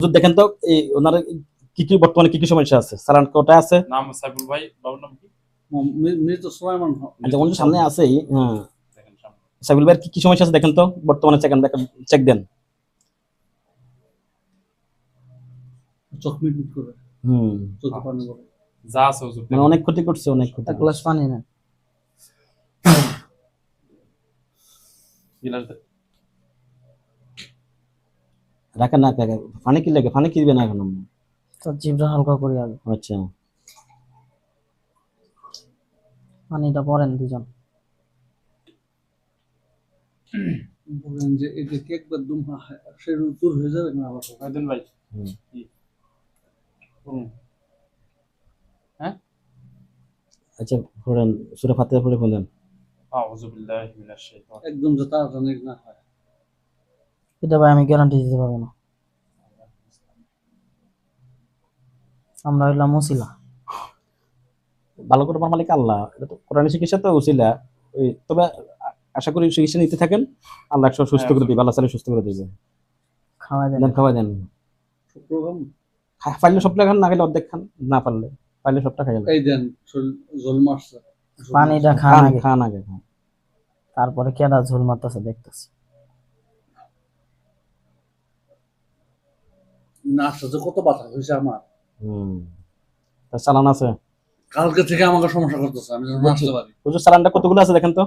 হুজুর দেখেন তো এই ওনার কি কি বর্তমানে কি কি সমস্যা আছে? সালান কোটা আছে? নাম সাইফুল ভাই বাবুর নাম কি? মি- মৃত সুলাইমান আচ্ছা ওনার সামনে আছেই হ্যাঁ। সাইবুল ভাইয়ের কি কি সমস্যা আছে দেখেন তো বর্তমানে চেক চেক দেন। চোখ মিট মিট করে। হুম। চোখে পানি করে যা আছে হুজুর মানে অনেক ক্ষতি করছে অনেক ক্ষতি গ্লাস পানি না গিলাস দে। রাখেন না কাকা পানি কি লাগে পানি কি দিবে না এখন তো জিভটা হালকা করি আগে। আচ্ছা। পানিটা পরেন দুজন। বলেন যে এটা কি একবার দুম সে দূর হয়ে যাবে না আবার? ভাই? হুম। আচ্ছা পড়েন সুরা ফাতিহা পড়ে বলেন। আউযু বিল্লাহি মিনাশ শাইতানির একদম যে তাড়াতাড়ি না হয়। এটা ভাই আমি গ্যারান্টি দিতে পারব না। আমরা হইলাম মুসিলা ভালো করে আমার মালিক আল্লাহ এটা তো কোরআন চিকিৎসা তো ওই তবে আশা করি চিকিৎসা নিতে থাকেন আল্লাহ একশো সুস্থ করে দিবে আল্লাহ সালে সুস্থ করে দিবে। খাওয়াই দেন। খাওয়াই দেন। পারলে সবটা খান না খেলে অর্ধেক খান না পারলে। পারলে সবটা খাই এই দেন শরীর জল মারছে। পানিটা খান খান আগে। খান আগে খান। তারপরে কেডা ঝোল মারতেছে দেখতেছি। নাচটা কত বাধা হয়েছে আমার। চালান আছে। কালকে থেকে আমাকে সমস্যা করতেছে আমি যেন নাচতে পারি হুজুর চালানটা কতগুলো আছে দেখেন তো?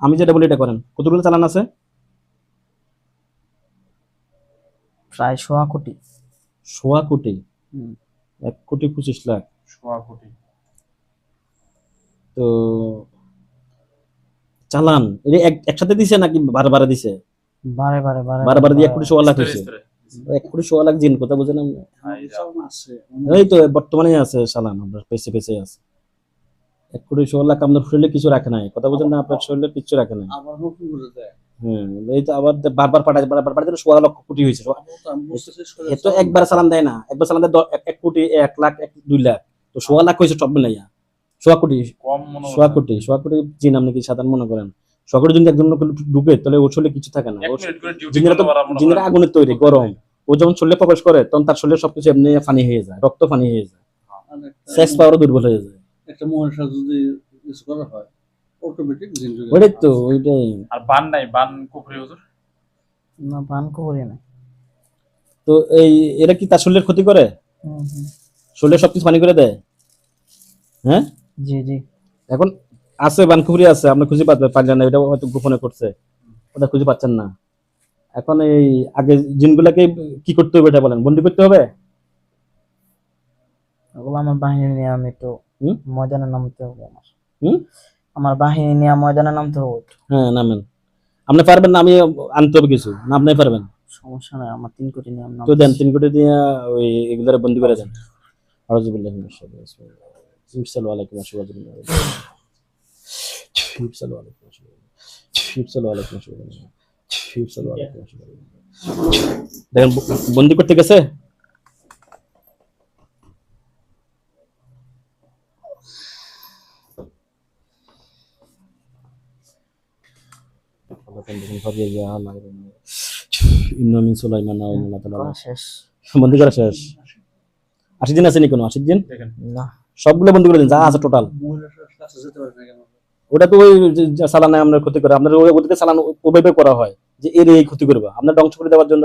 আমি যেটা বলি এটা করেন কতগুলো চালান আছে? প্রায় সোয়া কোটি। সোয়া কোটি? এক কোটি পঁচিশ লাখ। সোয়া কোটি। তো চালান এটা একসাথে দিছে নাকি বারে বারে দিছে? বারে বারে বারে বারে দিয়ে এক কোটি সোয়া লাখ হয়েছে। এক কোটি সোয়া লাখ জিন কথা এই তো বর্তমানে আছে আপনার পেছে পেছে আছে। এক কোটি সোয়া লাখ আপনার শরীরে কিছু রাখে নাই কথা বুঝেন না আপনার শরীরে কিছু রাখে নাই। হ্যাঁ এই তো আবার বারবার পাঠায় বারবার পাঠাতে সোয়া লক্ষ কোটি হয়েছে। এ তো একবার চালান দেয় না একবার দেয় এক- এক কোটি এক লাখ এক দুই লাখ। তো সোয়া লাখ হয়েছে সব মিলাইয়া। সোয়া কোটি সোয়া কোটি সোয়া কোটি জিন আপনি কি সাধারণ মনে করেন? সোয়া কোটি যদি একজন ঢুকে তাহলে ওর শরীরে কিছু থাকে না। এক ওর মিনিট করে ডিউটি জিনেরা তো আগুনের তৈরি গরম। ও যখন শরীরে প্রবেশ করে তখন তার শরীরে সবকিছু এমনি ফানি হয়ে যায় রক্ত ফানি হয়ে যায়। সেক্স পাওয়ারও দুর্বল হয়ে যায়। একটা মহিষা যদি ইউজ করা হয় অটোমেটিক জিন চলে তো ওইটাই। আর বান নাই বান কুফরি হুজুর? না পান করি না তো এই এরা কি তার শরীরের ক্ষতি করে। শরীরে সবকিছু পানি করে দেয়? হ্যাঁ? জি জি। এখন আছে বানকুপুরি আছে আপনি খুঁজে পাচ্ছেন পারলেন না এটা হয়তো গোপনে করছে। ওটা খুঁজে পাচ্ছেন না। এখন এই আগে জিনগুলাকে কি করতে হবে এটা বলেন? বন্দি করতে হবে? ওগুলো আমার বাহিনী নিয়ে আমি একটু ময়দানে নামতে হবে আমার। হুম? আমার বাহিনী নিয়ে ময়দানে নামতে হবে হ্যাঁ নামেন। আপনি পারবেন না আমি আনতে হবে কিছু। না আপনি পারবেন। সমস্যা নাই আমার তিন কোটি নিয়ে তো দেন। তিন কোটি দিয়ে ওই এগুলারে বন্দি করে দেন। আউযুবিল্লাহি মিনাশ শাইতানির রাজিম। সাল্লাল্লাহু আলাইহি ওয়াসাল্লাম সাল্লাল্লাহু আলাইহি ওয়াসাল্লাম সাল্লাল্লাহু আলাইহি ওয়াসাল্লাম সাল্লাল্লাহু আলাইহি ওয়াসাল্লাম দেখেন বন্দি করতে গেছে বন্দি করা শেষ আশি দিন আছে নি কোনো আশি দিন দেখেন না সবগুলো বন্দি করে দিন যা আছে টোটাল ওটা তো ওই যে আমরা ক্ষতি করে, আপনার ওই ওদিকে চালান ওভাবে করা হয় যে এর এই ক্ষতি করবে। আপনার ধ্বংস করে দেওয়ার জন্য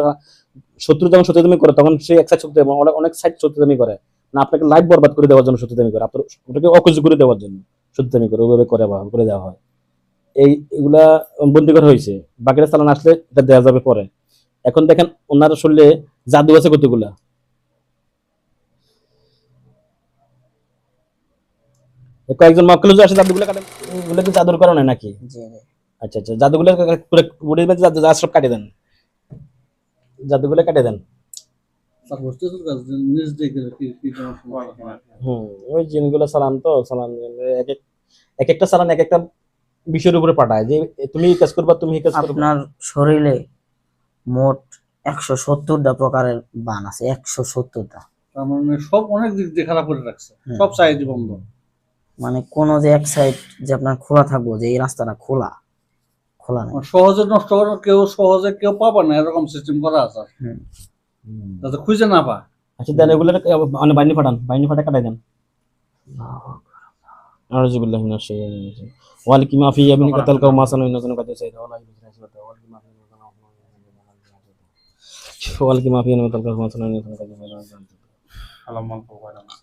শত্রু যখন শত্রুতামি করে, তখন সে এক সাইড শত্রু অনেক অনেক সাইড শত্রুতামি করে। না আপনাকে লাইফ বরবাদ করে দেওয়ার জন্য শত্রুতামি করে। আপনার ওটাকে অকুজ করে দেওয়ার জন্য শত্রুতামি করে ওইভাবে করে করে দেওয়া হয়। এই এগুলা বন্দি করা হয়েছে। বাকিরা চালান আসলে এটা দেওয়া যাবে পরে। এখন দেখেন ওনার শরীরে জাদু আছে কতগুলা? কয়েকজন মক্কেল আসে জাদুগুলো কাটেন। ওগুলো কি জাদুর কারণে নাকি? আচ্ছা আচ্ছা জাদুগুলো পুরো বডির মধ্যে জাদু- জাদু সব কাটিয়ে দেন। জাদুগুলো কাটিয়ে দেন? হুম ওই জিনগুলো তো এক এক এক একটা চালান এক একটা বিষয়ের উপরে পাঠায়। যে তুমি কাজ করবা তুমি কাজ করবা। আপনার শরীরে মোট একশো সত্তরটা প্রকারের বান আছে একশো সত্তরটা। তার মানে সব অনেক দিক দিয়ে খারাপ করে রাখছে। সব সাইড বন্ধ। মানে কোনো যে এক সাইড যে আপনার খোলা থাকব যে এই রাস্তাটা খোলা খোলা নেই। সহজে নষ্ট করার কেউ সহজে কেউ পাবে না এরকম সিস্টেম করা আছে। যাতে খুঁজে না পা আচ্ছা দেন এগুলো মানে বাইনি ফাটান বাইনি ফাটা কাটাই দেন। আল্লাহুম্মা কুফাইনা মুসলিমা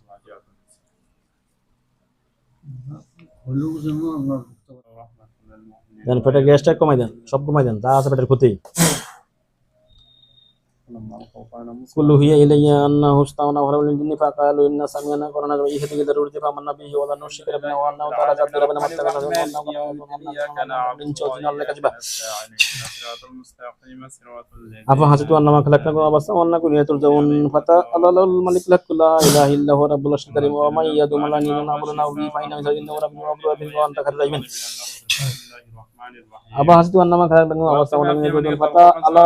দেন পেটের গ্যাসটা কমাই দেন সব কমাই দেন তা আছে পেটের ক্ষতি। كله هي إلي أنه استغنى وهرب للجن فقالوا إن سمعنا قرآن جميعه تجد ضرورة فأمنا به ولا نشرك ربنا وأنه تعالى جد ربنا ما اتبعنا من شوطنا لك جبا أفا حسيتوا أنما خلقناكم أبسا وأن كنية ترجعون فتعالى الملك لك لا إله إلا هو رب العرش الكريم ومن يدوم لنا إلى أمرنا به فإن من سجن ربنا ربنا وأنت خير الراحمين أبا حسيتوا أنما خلقناكم أبسا وأن كنية ترجعون فتعالى